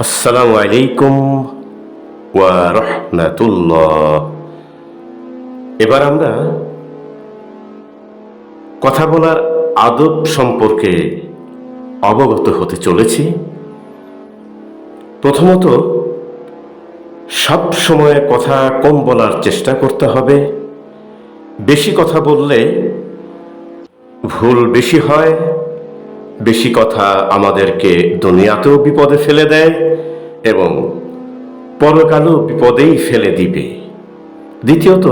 আসসালামু আলাইকুম ওয়া রহমাতুল্লাহ। এবার আমরা কথা বলার আদব সম্পর্কে অবগত হতে চলেছি। প্রথমত, সব সময় কথা কম বলার চেষ্টা করতে হবে। বেশি কথা বললে ভুল বেশি হয়। বেশি কথা আমাদেরকে দুনিয়াতেও বিপদে ফেলে দেয় এবং পরকালও বিপদেই ফেলে দিবে। দ্বিতীয়ত,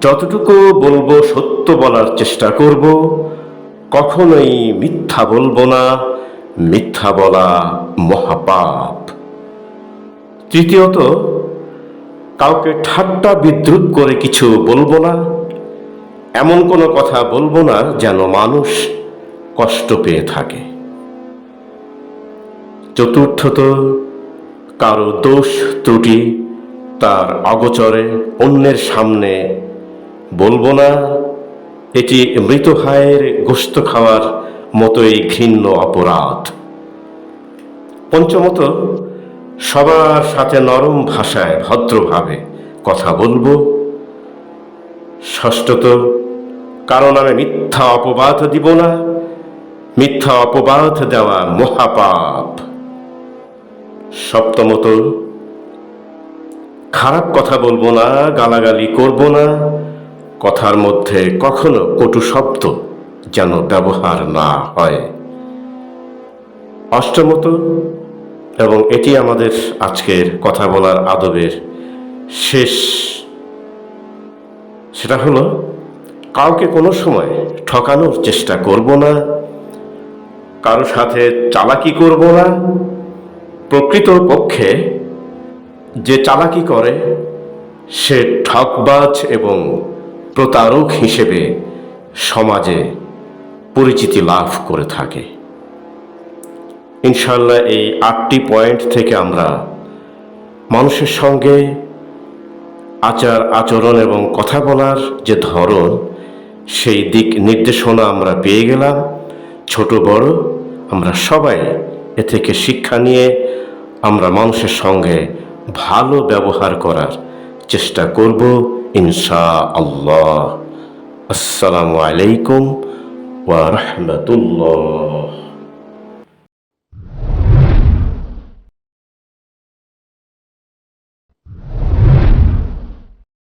যতটুকু বলব সত্য বলার চেষ্টা করব, কখনোই মিথ্যা বলব না, মিথ্যা বলা মহাপাপ। তৃতীয়ত, কাউকে ঠাট্টা বিদ্রুপ করে কিছু বলব না, এমন কোনো কথা বলব না যেন মানুষ কষ্ট পেয়ে থাকে। চতুর্থত, কারও দোষ ত্রুটি তার অগচরে অন্যের সামনে বলব না, এটি মৃত ভাইয়ের গোস্ত খাওয়ার মতোই ঘৃণ্য অপরাধ। পঞ্চমত, সবার সাথে নরম ভাষায় ভদ্রভাবে কথা বলব। ষষ্ঠত কারণ আমি মিথ্যা অপবাদ দিব না মিথ্যা অপবাদ দেওয়া মহাপাপ। সপ্তমত খারাপ কথা বলব না, গালাগালি করব না, কথার মধ্যে কখনো কটু শব্দ যেন ব্যবহার না হয়। অষ্টমত এবং এটি আমাদের আজকের কথা বলার আদবের শেষ। সেটা হলো, কাউকে কোনো সময় ঠকানোর চেষ্টা করব না কারও সাথে চালাকি করব না? প্রকৃত পক্ষে যে চালাকি করে, সে ঠকবাজ এবং প্রতারক হিসেবে সমাজে পরিচিতি লাভ করে থাকে। ইনশাল্লাহ এই আটটি পয়েন্ট থেকে আমরা মানুষের সঙ্গে আচার, আচরণ এবং কথা বলার যে ধরন, সেই দিক নির্দেশনা আমরা পেয়ে গেলাম। ছোট বড়, আমরা সবাই এ থেকে শিক্ষা নিয়ে আমরা মানুষের সঙ্গে ভালো ব্যবহার করার চেষ্টা করব ইনশা আল্লাহ আসসালামু আলাইকুম ওয়া রাহমাতুল্লাহ।